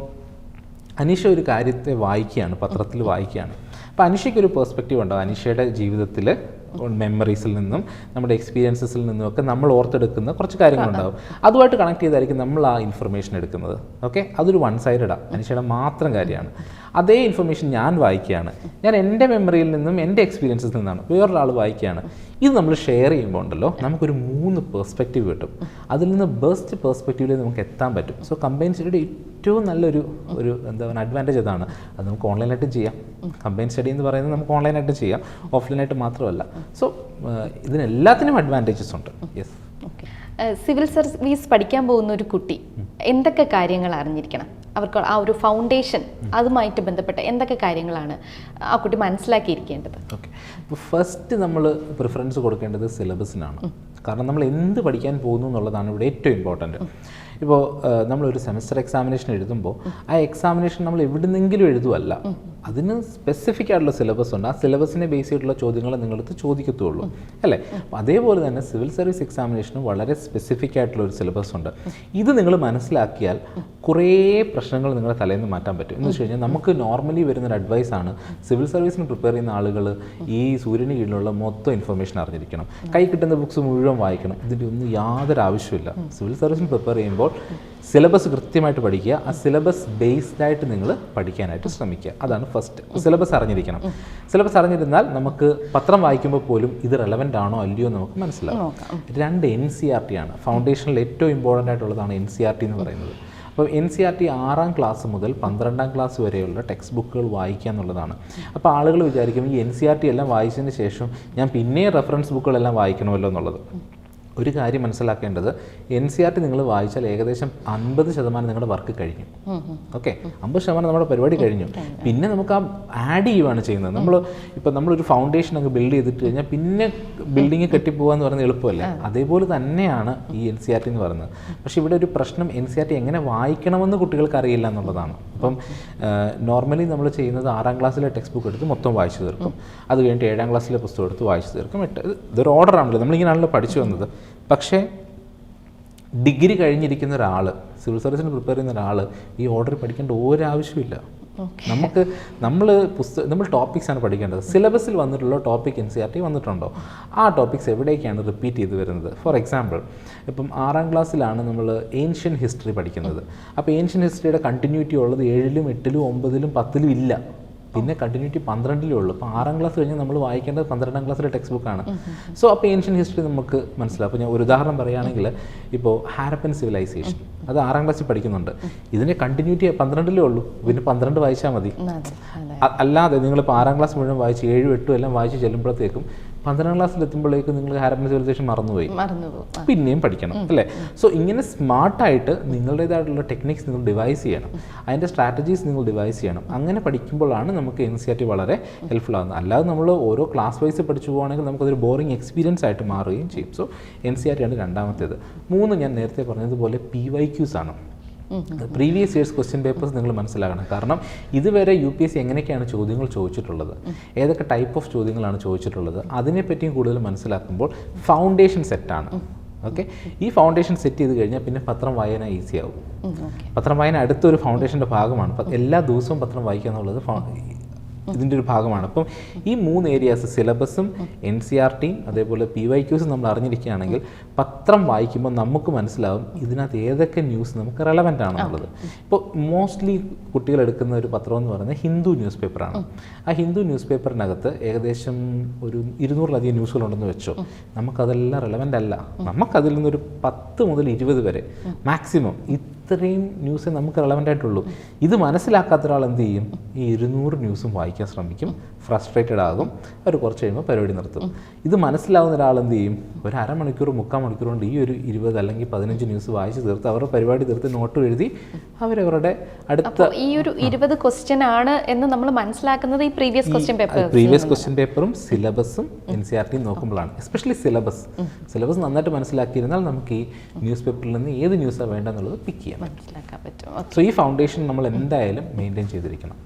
അനീഷ ഒരു കാര്യത്തെ വായിക്കുകയാണ് പത്രത്തിൽ വായിക്കുകയാണ്. അപ്പോൾ അനീഷയ്ക്ക് ഒരു പെർസ്പെക്റ്റീവ് ഉണ്ടാവും അനീഷയുടെ ജീവിതത്തിൽ മെമ്മറീസിൽ നിന്നും നമ്മുടെ എക്സ്പീരിയൻസസിൽ നിന്നും ഒക്കെ നമ്മൾ ഓർത്തെടുക്കുന്ന കുറച്ച് കാര്യങ്ങളുണ്ടാവും. അതുമായിട്ട് കണക്ട് ചെയ്തായിരിക്കും നമ്മൾ ആ ഇൻഫർമേഷൻ എടുക്കുന്നത്. ഓക്കെ അതൊരു വൺ സൈഡഡാണ് അനീഷയുടെ മാത്രം കാര്യമാണ്. അതേ ഇൻഫർമേഷൻ ഞാൻ വായിക്കുകയാണ്. ഞാൻ എന്റെ മെമ്മറിയിൽ നിന്നും എന്റെ എക്സ്പീരിയൻസിൽ നിന്നാണ് വേറൊരാൾ വായിക്കുകയാണ്. ഇത് നമ്മൾ ഷെയർ ചെയ്യുമ്പോൾ ഉണ്ടല്ലോ നമുക്കൊരു മൂന്ന് പെർസ്പെക്റ്റീവ് കിട്ടും. അതിൽ നിന്ന് ബെസ്റ്റ് പേഴ്സ്പെക്റ്റീവിലേക്ക് നമുക്ക് എത്താൻ പറ്റും. സോ കമ്പൈൻ സ്റ്റഡിയുടെ ഏറ്റവും നല്ലൊരു ഒരു എന്താ പറയുക അഡ്വാന്റേജ് അതാണ് അത് നമുക്ക് ഓൺലൈനായിട്ടും ചെയ്യാം. കമ്പൈൻ സ്റ്റഡി എന്ന് പറയുന്നത് നമുക്ക് ഓൺലൈനായിട്ട് ചെയ്യാം. ഓഫ്ലൈനായിട്ട് മാത്രമല്ല. സോ ഇതിനെല്ലാത്തിനും അഡ്വാന്റേജസ് ഉണ്ട്. യെസ് സിവിൽ സർവീസ് പഠിക്കാൻ പോകുന്ന ഒരു കുട്ടി എന്തൊക്കെ കാര്യങ്ങൾ അറിഞ്ഞിരിക്കണം? അവർക്ക് ആ ഒരു ഫൗണ്ടേഷൻ അതുമായിട്ട് ബന്ധപ്പെട്ട എന്തൊക്കെ കാര്യങ്ങളാണ് ആ കുട്ടി മനസ്സിലാക്കിയിരിക്കേണ്ടത്? ഓക്കെ ഇപ്പോൾ ഫസ്റ്റ് നമ്മൾ പ്രിഫറൻസ് കൊടുക്കേണ്ടത് സിലബസിനാണ് കാരണം നമ്മൾ എന്ത് പഠിക്കാൻ പോകുന്നു എന്നുള്ളതാണ് ഇവിടെ ഏറ്റവും ഇമ്പോർട്ടന്റ് ഇപ്പോൾ നമ്മളൊരു സെമസ്റ്റർ എക്സാമിനേഷൻ എഴുതുമ്പോൾ ആ എക്സാമിനേഷൻ നമ്മൾ എവിടുന്നെങ്കിലും എഴുതുമല്ല അതിന് സ്പെസിഫിക് ആയിട്ടുള്ള സിലബസ് ഉണ്ട്. ആ സിലബസിനെ ബേസ് ചെയ്തിട്ടുള്ള ചോദ്യങ്ങൾ നിങ്ങളടുത്ത് ചോദിക്കത്തുള്ളൂ. അല്ലേ? അതേപോലെ തന്നെ സിവിൽ സർവീസ് എക്സാമിനേഷനും വളരെ സ്പെസിഫിക് ആയിട്ടുള്ള ഒരു സിലബസ് ഉണ്ട്. ഇത് നിങ്ങൾ മനസ്സിലാക്കിയാൽ കുറേ പ്രശ്നങ്ങൾ നിങ്ങളുടെ തലേന്ന് നിന്ന് മാറ്റാൻ പറ്റും. എന്ന് വെച്ച് കഴിഞ്ഞാൽ നമുക്ക് നോർമലി വരുന്നൊരു അഡ്വൈസാണ് അഡ്വൈസ് ആണ് സിവിൽ സർവീസിന് പ്രിപ്പയർ ചെയ്യുന്ന ആളുകൾ ഈ സൂര്യന് കീഴിലുള്ള മൊത്തം ഇൻഫർമേഷൻ അറിഞ്ഞിരിക്കണം. കൈ കിട്ടുന്ന ബുക്സ് മുഴുവൻ വായിക്കണം. ഇതിന്റെ ഒന്നും യാതൊരു ആവശ്യമില്ല സിവിൽ സർവീസിന് പ്രിപ്പയർ ചെയ്യുമ്പോൾ സിലബസ് കൃത്യമായിട്ട് പഠിക്കുക. ആ സിലബസ് ബേസ്ഡ് ആയിട്ട് നിങ്ങൾ പഠിക്കാനായിട്ട് ശ്രമിക്കുക. അതാണ് ഫസ്റ്റ് സിലബസ് അറിഞ്ഞിരിക്കണം. സിലബസ് അറിഞ്ഞിരുന്നാൽ നമുക്ക് പത്രം വായിക്കുമ്പോൾ പോലും ഇത് റെലവന്റ് ആണോ അല്ലയോ എന്ന് നമുക്ക് മനസ്സിലാവും. രണ്ട് എൻ സി ആർ ടി ആണ്. ഫൗണ്ടേഷനിൽ ഏറ്റവും ഇമ്പോർട്ടന്റ് ആയിട്ടുള്ളതാണ് എൻ സി ആർ ടി എന്ന് പറയുന്നത്. അപ്പോൾ എൻ സി ആർ ടി ആറാം ക്ലാസ് മുതൽ പന്ത്രണ്ടാം ക്ലാസ് വരെയുള്ള ടെക്സ്റ്റ് ബുക്കുകൾ വായിക്കുക എന്നുള്ളതാണ്. അപ്പോൾ ആളുകൾ വിചാരിക്കും ഈ എൻ സി ആർ ടി എല്ലാം വായിച്ചതിന് ശേഷം ഞാൻ പിന്നെയും റെഫറൻസ് ബുക്കുകളെല്ലാം വായിക്കണമല്ലോ എന്നുള്ളത്. ഒരു കാര്യം മനസ്സിലാക്കേണ്ടത് എൻ സി ആർ ടി നിങ്ങൾ വായിച്ചാൽ ഏകദേശം അൻപത് ശതമാനം നിങ്ങളുടെ വർക്ക് കഴിഞ്ഞു. ഓക്കെ? അമ്പത് ശതമാനം നമ്മുടെ പരിപാടി കഴിഞ്ഞു. പിന്നെ നമുക്ക് ആ ആഡ് ചെയ്യുവാണ് ചെയ്യുന്നത്. നമ്മൾ ഇപ്പം നമ്മളൊരു ഫൗണ്ടേഷൻ അങ്ങ് ബിൽഡ് ചെയ്തിട്ട് കഴിഞ്ഞാൽ പിന്നെ ബിൽഡിങ് കെട്ടിപ്പോകുക എന്ന് പറയുന്നത് എളുപ്പമല്ല? അതേപോലെ തന്നെയാണ് ഈ എൻ സി ആർ ടി എന്ന് പറയുന്നത്. പക്ഷേ ഇവിടെ ഒരു പ്രശ്നം എൻ സി ആർ ടി എങ്ങനെ വായിക്കണമെന്ന് കുട്ടികൾക്ക് അറിയില്ല എന്നുള്ളതാണ്. അപ്പം നോർമലി നമ്മൾ ചെയ്യുന്നത് ആറാം ക്ലാസ്സിലെ ടെക്സ്റ്റ് ബുക്ക് എടുത്ത് മൊത്തം വായിച്ചു തീർക്കും. അത് കഴിഞ്ഞിട്ട് ഏഴാം ക്ലാസ്സിലെ പുസ്തകം എടുത്ത് വായിച്ചു തീർക്കും. എട്ട് ഇത് ഇതൊരു ഓർഡറാണല്ലോ നമ്മളിങ്ങനെയാണല്ലോ പഠിച്ചു വന്നത്. പക്ഷേ ഡിഗ്രി കഴിഞ്ഞിരിക്കുന്ന ഒരാൾ സിവിൽ സർവീസിന് പ്രിപ്പയർ ചെയ്യുന്ന ഒരാൾ ഈ ഓർഡർ പഠിക്കേണ്ട ഒരാവശ്യമില്ല നമുക്ക് നമ്മൾ പുസ്തകം നമ്മൾ ടോപ്പിക്സ് ആണ് പഠിക്കേണ്ടത്. സിലബസിൽ വന്നിട്ടുള്ള topic N C R T വന്നിട്ടുണ്ടോ? ആ ടോപ്പിക്സ് എവിടേക്കാണ് റിപ്പീറ്റ് ചെയ്ത് വരുന്നത്? ഫോർ എക്സാമ്പിൾ ഇപ്പം ആറാം ക്ലാസ്സിലാണ് നമ്മൾ ഏൻഷ്യൻ ഹിസ്റ്ററി പഠിക്കുന്നത്. അപ്പോൾ ഏൻഷ്യൻ ഹിസ്റ്ററിയുടെ കണ്ടിന്യൂറ്റി ഉള്ളത് ഏഴിലും എട്ടിലും ഒമ്പതിലും പത്തിലും ഇല്ല. പിന്നെ കണ്ടിന്യൂറ്റി പന്ത്രണ്ടിലേ ഉള്ളൂ. അപ്പോൾ ആറാം ക്ലാസ് കഴിഞ്ഞ് നമ്മൾ വായിക്കേണ്ടത് പന്ത്രണ്ടാം ക്ലാസ്സിലെ ടെക്സ്റ്റ് ബുക്കാണ് സോ അപ്പോൾ ഏൻഷ്യൻ ഹിസ്റ്ററി നമുക്ക് മനസ്സിലാവും. അപ്പോൾ ഞാൻ ഒരു ഉദാഹരണം പറയുകയാണെങ്കിൽ ഇപ്പോൾ ഹാരപ്പൻ സിവിലൈസേഷൻ അത് ആറാം ക്ലാസ്സിൽ പഠിക്കുന്നുണ്ട്. ഇതിന്റെ കണ്ടിന്യൂറ്റി പന്ത്രണ്ടിലേ ഉള്ളൂ. പിന്നെ പന്ത്രണ്ട് വായിച്ചാൽ മതി. അല്ലാതെ നിങ്ങളിപ്പോൾ ആറാം ക്ലാസ് മുഴുവൻ വായിച്ച് ഏഴും എട്ടും എല്ലാം വായിച്ച് ചെല്ലുമ്പോഴത്തേക്കും പന്ത്രണ്ടാം ക്ലാസ്സിൽ എത്തുമ്പോഴേക്കും നിങ്ങൾ ഹാരപ്പൻ സിവിലൈസേഷൻ മറന്നുപോയി. പിന്നെയും പഠിക്കണം അല്ലേ? സോ ഇങ്ങനെ സ്മാർട്ടായിട്ട് നിങ്ങളുടേതായിട്ടുള്ള ടെക്നിക്സ് നിങ്ങൾ ഡിവൈസ് ചെയ്യണം. അതിന്റെ സ്ട്രാറ്റജീസ് നിങ്ങൾ ഡിവൈസ് ചെയ്യണം. അങ്ങനെ പഠിക്കുമ്പോഴാണ് നമുക്ക് എൻ സി ആർ ടി വളരെ ഹെൽപ്ഫുൾ ആകുന്നത് അല്ലാതെ നമ്മൾ ഓരോ ക്ലാസ് വൈസ് പഠിച്ചു പോകുകയാണെങ്കിൽ നമുക്കതൊരു ബോറിംഗ് എക്സ്പീരിയൻസ് ആയിട്ട് മാറുകയും ചെയ്യും. So N C R T ആണ് രണ്ടാമത്തേത്. മൂന്ന് ഞാൻ നേരത്തെ പറഞ്ഞതുപോലെ പി വൈ ക്യൂസ് ആണ്. പ്രീവിയസ് ഇയേഴ്സ് ക്വസ്റ്റ്യൻ പേപ്പേഴ്സ് നിങ്ങൾ മനസ്സിലാക്കണം കാരണം ഇതുവരെ യു പി എസ് സി എങ്ങനെയൊക്കെയാണ് ചോദ്യങ്ങൾ ചോദിച്ചിട്ടുള്ളത്? ഏതൊക്കെ ടൈപ്പ് ഓഫ് ചോദ്യങ്ങളാണ് ചോദിച്ചിട്ടുള്ളത്? അതിനെപ്പറ്റിയും കൂടുതൽ മനസ്സിലാക്കുമ്പോൾ ഫൗണ്ടേഷൻ സെറ്റാണ് ഓക്കെ ഈ ഫൗണ്ടേഷൻ സെറ്റ് ചെയ്ത് കഴിഞ്ഞാൽ പിന്നെ പത്രം വായന ഈസിയാവും പത്രം വായന അടുത്തൊരു ഫൗണ്ടേഷന്റെ ഭാഗമാണ്. എല്ലാ ദിവസവും പത്രം വായിക്കുക എന്നുള്ളത് ഇതിന്റെ ഒരു ഭാഗമാണ്. അപ്പം ഈ മൂന്ന് ഏരിയാസ് സിലബസും എൻ സി ആർ ടിയും അതേപോലെ പി വൈ ക്യൂസും നമ്മൾ അറിഞ്ഞിരിക്കുകയാണെങ്കിൽ പത്രം വായിക്കുമ്പോൾ നമുക്ക് മനസ്സിലാവും ഇതിനകത്ത് ഏതൊക്കെ ന്യൂസ് നമുക്ക് റെലവന്റ് ആണെന്നുള്ളത്. ഇപ്പോൾ മോസ്റ്റ്ലി കുട്ടികൾ എടുക്കുന്ന ഒരു പത്രം എന്ന് പറയുന്നത് ഹിന്ദു ന്യൂസ് പേപ്പറാണ് ആ ഹിന്ദു ന്യൂസ് പേപ്പറിനകത്ത് ഏകദേശം ഒരു ഇരുന്നൂറിലധികം ന്യൂസുകളുണ്ടെന്ന് വെച്ചോ. നമുക്കതെല്ലാം റെലവന്റ് അല്ല. നമുക്കതിൽ നിന്നൊരു പത്ത് മുതൽ ഇരുപത് വരെ മാക്സിമം ഇത്രയും ന്യൂസ് നമുക്ക് റെലവന്റ് ആയിട്ടുള്ളൂ. ഇത് മനസ്സിലാക്കാത്ത ഒരാൾ എന്ത് ചെയ്യും? ഈ ഇരുന്നൂറ് ന്യൂസും വായിക്കാൻ ശ്രമിക്കും. ഫ്രസ്ട്രേറ്റഡ് ആകും. അവർ കുറച്ച് കഴിയുമ്പോൾ പരിപാടി നിർത്തും. ഇത് മനസ്സിലാവുന്ന ഒരാൾ എന്ത് ചെയ്യും? ഒരു അരമണിക്കൂർ മുക്കാൽ മണിക്കൂർ കൊണ്ട് ഈ ഒരു ഇരുപത് അല്ലെങ്കിൽ പതിനഞ്ച് ന്യൂസ് വായിച്ച് തീർത്ത് അവരുടെ പരിപാടി തീർത്ത് നോട്ട് എഴുതി അവരവരുടെ അടുത്ത ഈ ഒരു ഇരുപത് ക്വസ്റ്റ്യൻ ആണ് എന്ന് നമ്മൾ മനസ്സിലാക്കുന്നത് ഈ previous question paper previous question പേപ്പറും സിലബസും എൻ സി ആർ ടി നോക്കുമ്പോഴാണ്. എസ്പെഷ്യലി സിലബസ് സിലബസ് നന്നായിട്ട് മനസ്സിലാക്കിയിരുന്നാൽ നമുക്ക് ഈ ന്യൂസ് പേപ്പറിൽ നിന്ന് ഏത് ന്യൂസാണ് വേണ്ടതെന്നുള്ളത് പിക്ക് ചെയ്യാം മനസ്സിലാക്കാൻ പറ്റും. സോ ഈ ഫൗണ്ടേഷൻ നമ്മൾ എന്തായാലും മെയിന്റെയിൻ ചെയ്തിരിക്കണം.